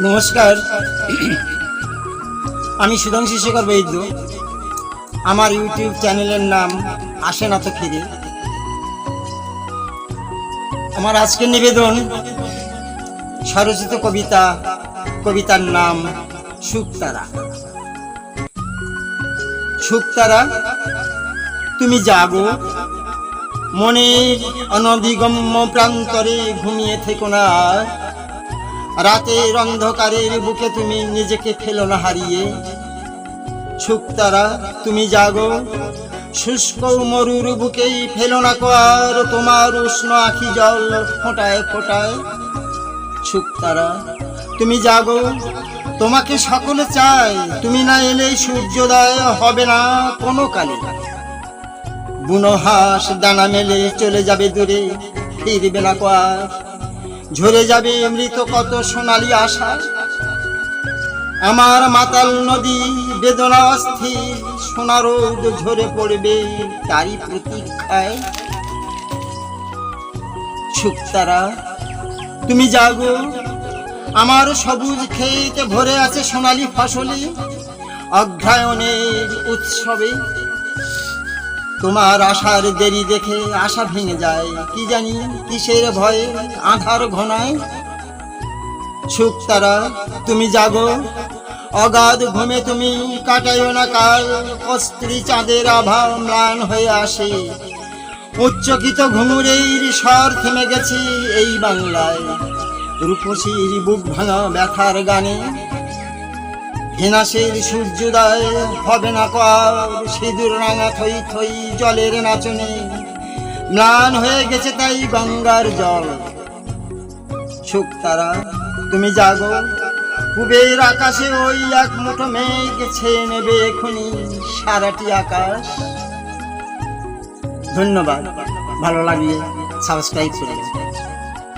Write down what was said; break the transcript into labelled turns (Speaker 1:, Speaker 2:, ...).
Speaker 1: নমস্কার। আমি সুধাংশু শেখর বৈদ্য। আমার ইউটিউব চ্যানেলের নাম আসে না তো ফিরে আমার আজকের নিবেদন স্বরচিত কবিতা, কবিতার নাম শুকতারা। শুকতারা, তুমি জাগো। মনের অনধিগম্য প্রান্তরে ঘুমিয়ে থেকো না। রাতের অন্ধকারের বুকে তুমি নিজেকে ফেলো না হারিয়ে। শুকতারা তুমি জাগো। শুষ্ক মরুর বুকেই ফেলো না কর তোমার উষ্ণ আখি জল ফোটায় ফোটায়। শুকতারা তুমি জাগো। তোমাকে সকলে চায় তুমি না এলে সূর্যোদয় হবে না কোনো কালে। বুনো হাঁস, দানা মেলে চলে যাবে দূরে, ফিরবে না কোয়ার। ঝরে যাবে মৃত কত সোনালি আশা আমার মাতাল নদী বেদনা অস্থির, সোনা রোদ ঝরে পড়বে তারই প্রতীক্ষায়। শুক্তারা তুমি জাগো, আমার সবুজ ক্ষেত ভরে আছে সোনালি ফসলে অধ্যায়নের উৎসবে। তোমার আশার দেরি দেখে আশা ভেঙে যায়। কি জানি কিসের ভয়ে আধার ঘনায়? সুখ তারা, তুমি জাগো। অগাধ ঘুমে তুমি কাটাইও না কাল। অস্ত্রী চাঁদের আভা ম্লান হয়ে আসে। উচ্চকিত ঘুঙুরের স্বর থেমে গেছে এই বাংলায়। রূপসীর বুক ভাঙা ব্যথার গানে হেনাসের সূর্যোদয় হবে না কর, সিঁদুর রাঙা থই থই জলের নাচনে। ম্লান হয়ে গেছে তাই গঙ্গার জল। সুখ তারা, তুমি জাগো। কুবের আকাশে ওই এক মুঠো মেঘ ছেয়ে নেবে এখনই সারাটি আকাশ। ধন্যবাদ, ভালো লাগলে সাবস্ক্রাইব করে।